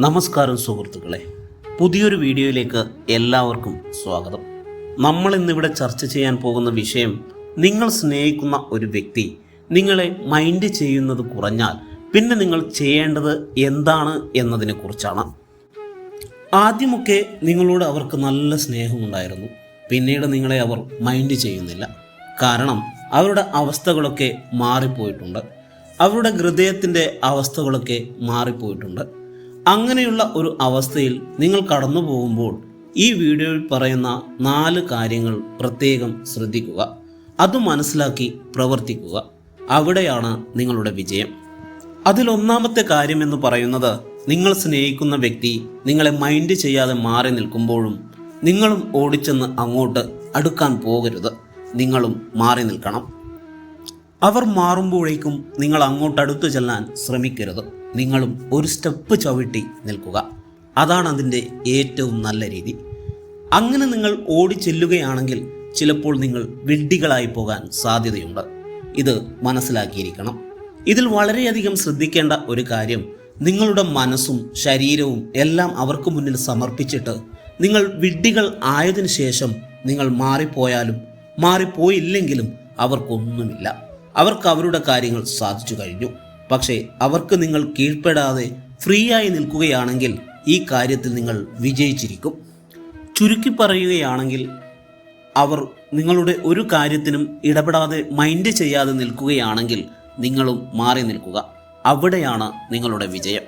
നമസ്കാരം സുഹൃത്തുക്കളെ. പുതിയൊരു വീഡിയോയിലേക്ക് എല്ലാവർക്കും സ്വാഗതം. നമ്മൾ ഇന്നിവിടെ ചർച്ച ചെയ്യാൻ പോകുന്ന വിഷയം നിങ്ങൾ സ്നേഹിക്കുന്ന ഒരു വ്യക്തി നിങ്ങളെ മൈൻഡ് ചെയ്യുന്നത് കുറഞ്ഞാൽ പിന്നെ നിങ്ങൾ ചെയ്യേണ്ടത് എന്താണ് എന്നതിനെ കുറിച്ചാണ് ആദ്യമൊക്കെ നിങ്ങളോട് അവർക്ക് നല്ല സ്നേഹമുണ്ടായിരുന്നു. പിന്നീട് നിങ്ങളെ അവർ മൈൻഡ് ചെയ്യുന്നില്ല. കാരണം അവരുടെ അവസ്ഥകളൊക്കെ മാറിപ്പോയിട്ടുണ്ട്. അവരുടെ ഹൃദയത്തിന്റെ അവസ്ഥകളൊക്കെ മാറിപ്പോയിട്ടുണ്ട്. അങ്ങനെയുള്ള ഒരു അവസ്ഥയിൽ നിങ്ങൾ കടന്നു പോകുമ്പോൾ ഈ വീഡിയോയിൽ പറയുന്ന നാല് കാര്യങ്ങൾ പ്രത്യേകം ശ്രദ്ധിക്കുക. അത് മനസ്സിലാക്കി പ്രവർത്തിക്കുക. അവിടെയാണ് നിങ്ങളുടെ വിജയം. അതിലൊന്നാമത്തെ കാര്യം എന്ന് പറയുന്നത് നിങ്ങൾ സ്നേഹിക്കുന്ന വ്യക്തി നിങ്ങളെ മൈൻഡ് ചെയ്യാതെ മാറി നിൽക്കുമ്പോഴും നിങ്ങളും ഓടിച്ചെന്ന് അങ്ങോട്ട് അടുക്കാൻ പോകരുത്. നിങ്ങളും മാറി നിൽക്കണം. അവർ മാറുമ്പോഴേക്കും നിങ്ങൾ അങ്ങോട്ട് അടുത്തു ചെല്ലാൻ ശ്രമിക്കരുത്. നിങ്ങളും ഒരു സ്റ്റെപ്പ് ചവിട്ടി നിൽക്കുക. അതാണ് അതിന്റെ ഏറ്റവും നല്ല രീതി. അങ്ങനെ നിങ്ങൾ ഓടി ചെല്ലുകയാണെങ്കിൽ ചിലപ്പോൾ നിങ്ങൾ വിഡ്ഢികളായി പോകാൻ സാധ്യതയുണ്ട്. ഇത് മനസ്സിലാക്കിയിരിക്കണം. ഇതിൽ വളരെയധികം ശ്രദ്ധിക്കേണ്ട ഒരു കാര്യം നിങ്ങളുടെ മനസ്സും ശരീരവും എല്ലാം അവർക്ക് മുന്നിൽ സമർപ്പിച്ചിട്ട് നിങ്ങൾ വിഡ്ഢികൾ ആയതിനു ശേഷം നിങ്ങൾ മാറിപ്പോയാലും മാറിപ്പോയില്ലെങ്കിലും അവർക്കൊന്നുമില്ല. അവർക്ക് അവരുടെ കാര്യങ്ങൾ സാധിച്ചു കഴിഞ്ഞു. പക്ഷേ അവർക്ക് നിങ്ങൾ കീഴ്പ്പെടാതെ ഫ്രീ ആയി നിൽക്കുകയാണെങ്കിൽ ഈ കാര്യത്തിൽ നിങ്ങൾ വിജയിച്ചിരിക്കും. ചുരുക്കി പറയുകയാണെങ്കിൽ അവർ നിങ്ങളുടെ ഒരു കാര്യത്തിനും ഇടപെടാതെ മൈൻഡ് ചെയ്യാതെ നിൽക്കുകയാണെങ്കിൽ നിങ്ങളും മാറി നിൽക്കുക. അവിടെയാണ് നിങ്ങളുടെ വിജയം.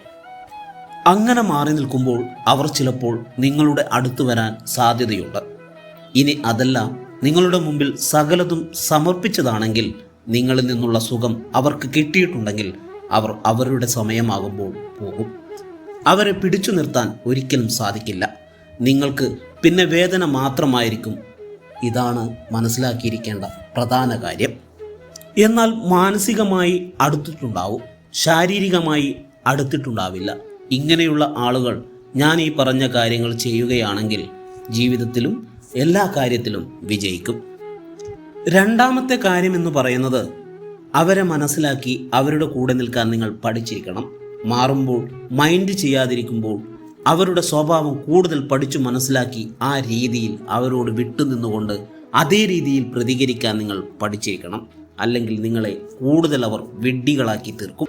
അങ്ങനെ മാറി നിൽക്കുമ്പോൾ അവർ ചിലപ്പോൾ നിങ്ങളുടെ അടുത്ത് വരാൻ സാധ്യതയുണ്ട്. ഇനി അതെല്ലാം നിങ്ങളുടെ മുമ്പിൽ സകലതും സമർപ്പിച്ചതാണെങ്കിൽ നിങ്ങളിൽ നിന്നുള്ള സുഖം അവർക്ക് കിട്ടിയിട്ടുണ്ടെങ്കിൽ അവർ അവരുടെ സമയമാകുമ്പോൾ പോകും. അവരെ പിടിച്ചു നിർത്താൻ ഒരിക്കലും സാധിക്കില്ല. നിങ്ങൾക്ക് പിന്നെ വേദന മാത്രമായിരിക്കും. ഇതാണ് മനസ്സിലാക്കിയിരിക്കേണ്ട പ്രധാന കാര്യം. എന്നാൽ മാനസികമായി അടുത്തിട്ടുണ്ടാവും. ശാരീരികമായി അടുത്തിട്ടുണ്ടാവില്ല. ഇങ്ങനെയുള്ള ആളുകൾ ഞാൻ ഈ പറഞ്ഞ കാര്യങ്ങൾ ചെയ്യുകയാണെങ്കിൽ ജീവിതത്തിലും എല്ലാ കാര്യത്തിലും വിജയിക്കും. രണ്ടാമത്തെ കാര്യം എന്ന് പറയുന്നത് അവരെ മനസ്സിലാക്കി അവരുടെ കൂടെ നിൽക്കാൻ നിങ്ങൾ പഠിച്ചിരിക്കണം. മാറുമ്പോൾ മൈൻഡ് ചെയ്യാതിരിക്കുമ്പോൾ അവരുടെ സ്വഭാവം കൂടുതൽ പഠിച്ചു മനസ്സിലാക്കി ആ രീതിയിൽ അവരോട് വിട്ടുനിന്നുകൊണ്ട് അതേ രീതിയിൽ പ്രതികരിക്കാൻ നിങ്ങൾ പഠിച്ചിരിക്കണം. അല്ലെങ്കിൽ നിങ്ങളെ കൂടുതൽ അവർ വിഡ്ഢികളാക്കി തീർക്കും.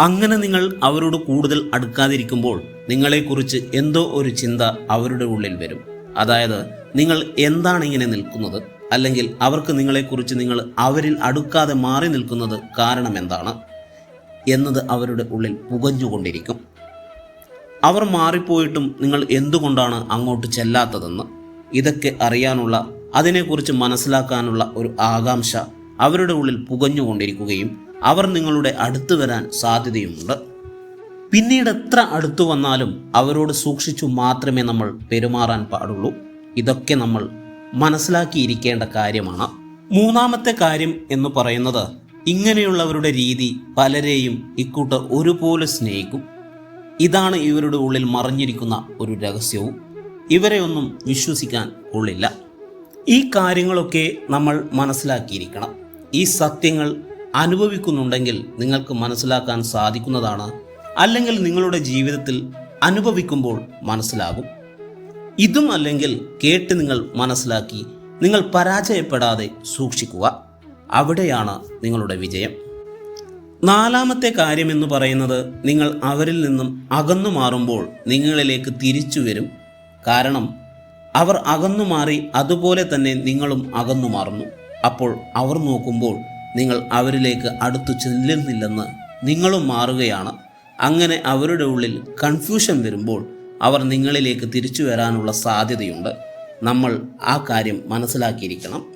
അങ്ങനെ നിങ്ങൾ അവരോട് കൂടുതൽ അടുക്കാതിരിക്കുമ്പോൾ നിങ്ങളെക്കുറിച്ച് എന്തോ ഒരു ചിന്ത അവരുടെ ഉള്ളിൽ വരും. അതായത് നിങ്ങൾ എന്താണ് ഇങ്ങനെ നിൽക്കുന്നത്? അല്ലെങ്കിൽ അവർക്ക് നിങ്ങളെക്കുറിച്ച് നിങ്ങൾ അവരിൽ അടുക്കാതെ മാറി നിൽക്കുന്നത് കാരണം എന്താണ് എന്നത് അവരുടെ ഉള്ളിൽ പുകഞ്ഞുകൊണ്ടിരിക്കും. അവർ മാറിപ്പോയിട്ടും നിങ്ങൾ എന്തുകൊണ്ടാണ് അങ്ങോട്ട് ചെല്ലാത്തതെന്ന് ഇതൊക്കെ അറിയാനുള്ള അതിനെക്കുറിച്ച് മനസ്സിലാക്കാനുള്ള ഒരു ആകാംക്ഷ അവരുടെ ഉള്ളിൽ പുകഞ്ഞുകൊണ്ടിരിക്കുകയും അവർ നിങ്ങളുടെ അടുത്ത് വരാൻ സാധ്യതയുമുണ്ട്. പിന്നീട് എത്ര അടുത്തു വന്നാലും അവരോട് സൂക്ഷിച്ചു മാത്രമേ നമ്മൾ പെരുമാറാൻ പാടുള്ളൂ. ഇതൊക്കെ നമ്മൾ മനസ്സിലാക്കിയിരിക്കേണ്ട കാര്യമാണ്. മൂന്നാമത്തെ കാര്യം എന്ന് പറയുന്നത് ഇങ്ങനെയുള്ളവരുടെ രീതി പലരെയും ഇക്കൂട്ടർ ഒരുപോലെ സ്നേഹിക്കും. ഇതാണ് ഇവരുടെ ഉള്ളിൽ മറിഞ്ഞിരിക്കുന്ന ഒരു രഹസ്യവും. ഇവരെ ഒന്നും വിശ്വസിക്കാൻ കൊള്ളില്ല ഈ കാര്യങ്ങളൊക്കെ നമ്മൾ മനസ്സിലാക്കിയിരിക്കണം. ഈ സത്യങ്ങൾ അനുഭവിക്കുന്നുണ്ടെങ്കിൽ നിങ്ങൾക്ക് മനസ്സിലാക്കാൻ സാധിക്കുന്നതാണ്. അല്ലെങ്കിൽ നിങ്ങളുടെ ജീവിതത്തിൽ അനുഭവിക്കുമ്പോൾ മനസ്സിലാകും. ഇതും അല്ലെങ്കിൽ കേട്ട് നിങ്ങൾ മനസ്സിലാക്കി നിങ്ങൾ പരാജയപ്പെടാതെ സൂക്ഷിക്കുക. അവിടെയാണ് നിങ്ങളുടെ വിജയം. നാലാമത്തെ കാര്യം എന്ന് പറയുന്നത് നിങ്ങൾ അവരിൽ നിന്നും അകന്നു മാറുമ്പോൾ നിങ്ങളിലേക്ക് തിരിച്ചു വരും. കാരണം അവർ അകന്നു മാറി അതുപോലെ തന്നെ നിങ്ങളും അകന്നു മാറുന്നു. അപ്പോൾ അവർ നോക്കുമ്പോൾ നിങ്ങൾ അവരിലേക്ക് അടുത്തു ചെല്ലുന്നില്ലെന്ന് നിങ്ങളും മാറുകയാണ്. അങ്ങനെ അവരുടെ ഉള്ളിൽ കൺഫ്യൂഷൻ വരുമ്പോൾ അവർ നിങ്ങളിലേക്ക് തിരിച്ചു വരാനുള്ള സാധ്യതയുണ്ട്. നമ്മൾ ആ കാര്യം മനസ്സിലാക്കിയിരിക്കണം.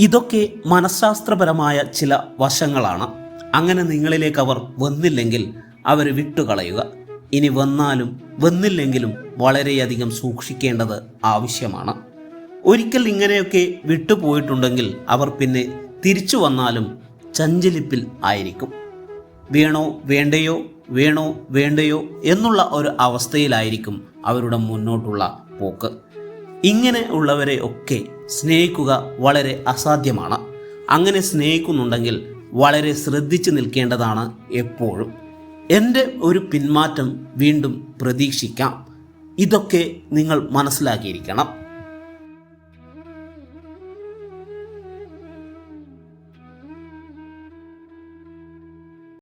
ഇതൊക്കെ മനഃശാസ്ത്രപരമായ ചില വശങ്ങളാണ്. അങ്ങനെ നിങ്ങളിലേക്ക് അവർ വന്നില്ലെങ്കിൽ അവരെ വിട്ടുകളയുക. ഇനി വന്നാലും വന്നില്ലെങ്കിലും വളരെയധികം സൂക്ഷിക്കേണ്ടത് ആവശ്യമാണ്. ഒരിക്കൽ ഇങ്ങനെയൊക്കെ വിട്ടുപോയിട്ടുണ്ടെങ്കിൽ അവർ പിന്നെ തിരിച്ചു വന്നാലും ചഞ്ചലിപ്പിൽ ആയിരിക്കും. വേണോ വേണ്ടയോ? വേണോ വേണ്ടയോ എന്നുള്ള ഒരു അവസ്ഥയിലായിരിക്കും അവരുടെ മുന്നോട്ടുള്ള പോക്ക്. ഇങ്ങനെ ഉള്ളവരെ ഒക്കെ സ്നേഹിക്കുക വളരെ അസാധ്യമാണ്. അങ്ങനെ സ്നേഹിക്കുന്നുണ്ടെങ്കിൽ വളരെ ശ്രദ്ധിച്ചു നിൽക്കേണ്ടതാണ് എപ്പോഴും. എന്റെ ഒരു പിന്മാറ്റം വീണ്ടും പ്രതീക്ഷിക്കാം. ഇതൊക്കെ നിങ്ങൾ മനസ്സിലാക്കിയിരിക്കണം.